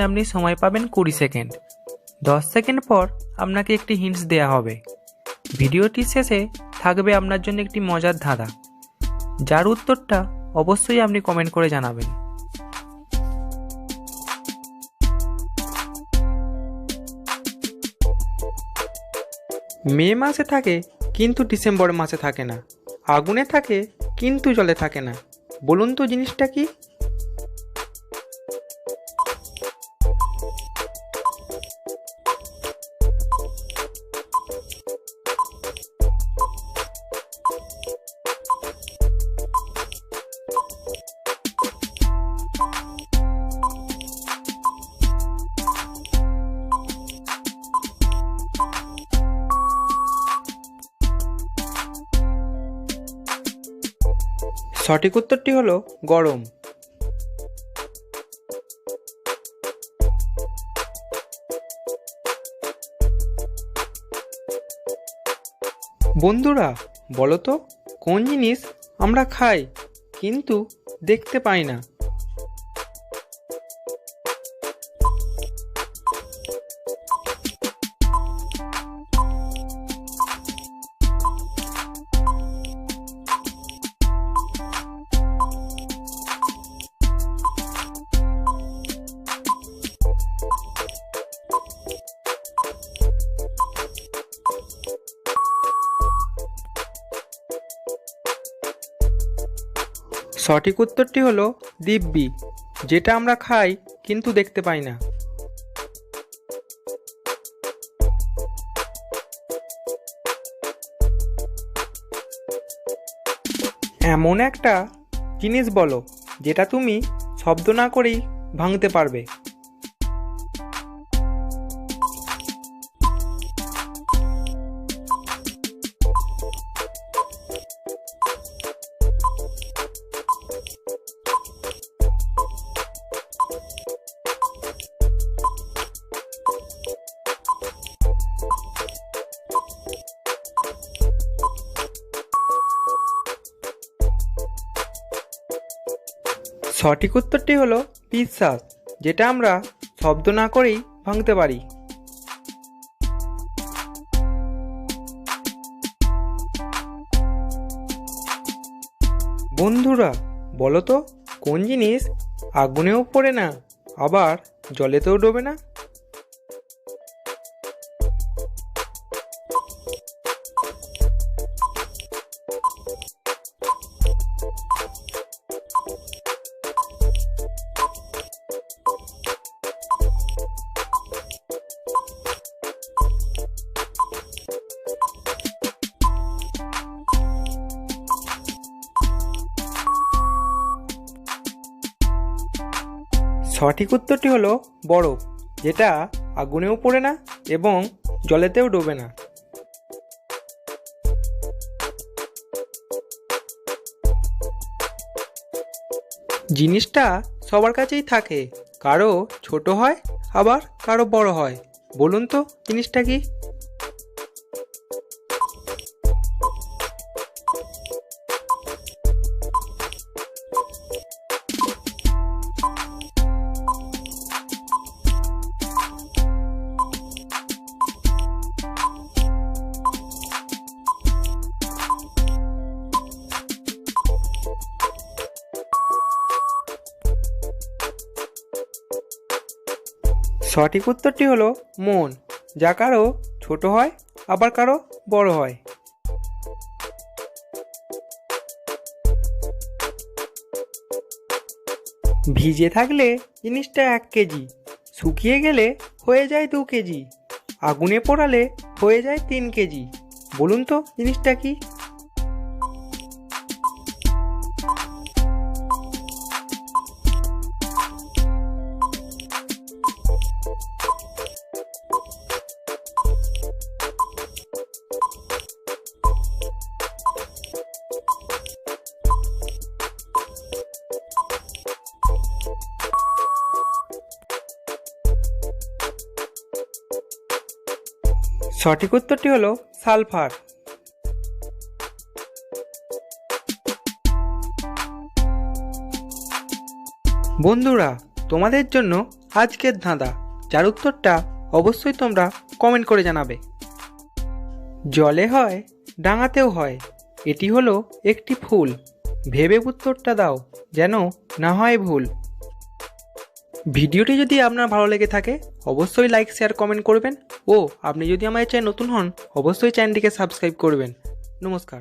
আপনি সময় পাবেন কুড়ি সেকেন্ড। দশ সেকেন্ড পর আপনাকে একটি হিন্টস দেওয়া হবে। ভিডিওটির শেষে থাকবে আপনার জন্য একটি মজার ধাঁধা। যার উত্তরটা অবশ্যই আপনি কমেন্ট করে জানাবেন। মে মাসে থাকে কিন্তু ডিসেম্বর মাসে থাকে না। আগুনে থাকে কিন্তু জলে থাকে না। বলুন তো জিনিসটা কি? সঠিক উত্তরটি হলো গরম। বন্ধুরা, বলো তো, কোন জিনিস আমরা খাই কিন্তু দেখতে পাই না? সঠিক উত্তরটি হলো দিব্যি, যেটা আমরা খাই কিন্তু দেখতে পাই না। এমন একটা জিনিস বলো, যেটা তুমি শব্দ না করেই ভাঙতে পারবে। সঠিক উত্তরটি হলো বিশ্বাস, যেটা আমরা শব্দ না করেই ভাঙতে পারি। বন্ধুরা, বলো তো, কোন জিনিস আগুনেও পড়ে না, আবার জলেতেও ডোবে না? সঠিক উত্তরটি হলো বরফ, যেটা আগুনেও পড়ে না এবং জলেতেও ডোবে না। জিনিসটা সবার কাছেই থাকে, কারও ছোট হয়, আবার কারও বড় হয়। বলুন তো জিনিসটা কি? সঠিক উত্তরটি হলো মন, যা কারও ছোট হয়, আবার কারও বড় হয়। ভিজে থাকলে জিনিসটা এক কেজি, শুকিয়ে গেলে হয়ে যায় দু কেজি, আগুনে পোড়ালে হয়ে যায় তিন কেজি। বলুন তো জিনিসটা কি? সঠিক উত্তরটি হলো সালফার। বন্ধুরা, তোমাদের জন্য আজকের ধাঁধা। যার উত্তরটা অবশ্যই তোমরা কমেন্ট করে জানাবে। জলে হয়, ডাঙাতেও হয়। এটি হলো একটি ফুল। ভেবে উত্তরটা দাও, যেন না হয় ভুল। ভিডিওটি যদি আপনার ভালো লেগে থাকে, অবশ্যই লাইক শেয়ার কমেন্ট করবেন। ও, আপনি যদি আমার চ্যানেল নতুন হন, অবশ্যই চ্যানেলটিকে সাবস্ক্রাইব করবেন। নমস্কার।